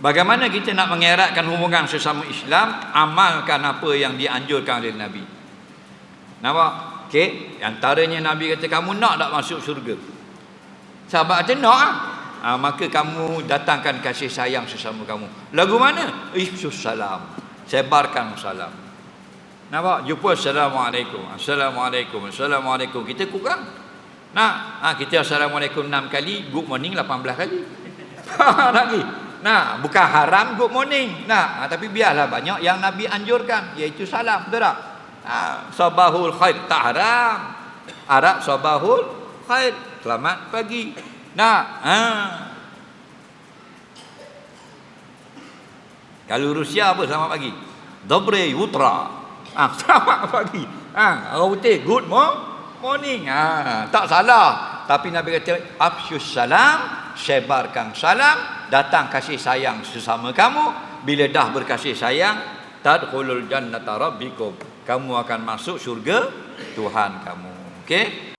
Bagaimana kita nak mengeratkan hubungan sesama Islam? Amalkan apa yang dianjurkan oleh Nabi. Nampak? Okey Antaranya Nabi kata Kamu nak tak masuk syurga? Sahabat kata nak ha, Maka kamu datangkan kasih sayang sesama kamu. Lagu mana? Ifsus salam. Sebarkan salam. Nampak? Jumpa Assalamualaikum. Assalamualaikum. Assalamualaikum. Kita kurang. Nah, ha, kita Assalamualaikum 6 kali Good morning 18 kali. Lagi Nah, bukan haram good morning. Nah, ha, tapi biarlah banyak yang Nabi anjurkan iaitu salam, betul tak? Ha, sabahul khair tak haram. Arab sabahul khair, selamat pagi. Nah, ha. Kalau Rusia apa selamat pagi? Dobre utra. Ah, selamat pagi. Ah, ha, orang putih good morning. Ah, ha, tak salah. Tapi Nabi kata afsyus salam, sebarkan salam datang kasih sayang sesama kamu. Bila dah berkasih sayang tadkhulul jannata rabbikum. Kamu akan masuk syurga Tuhan kamu. Okey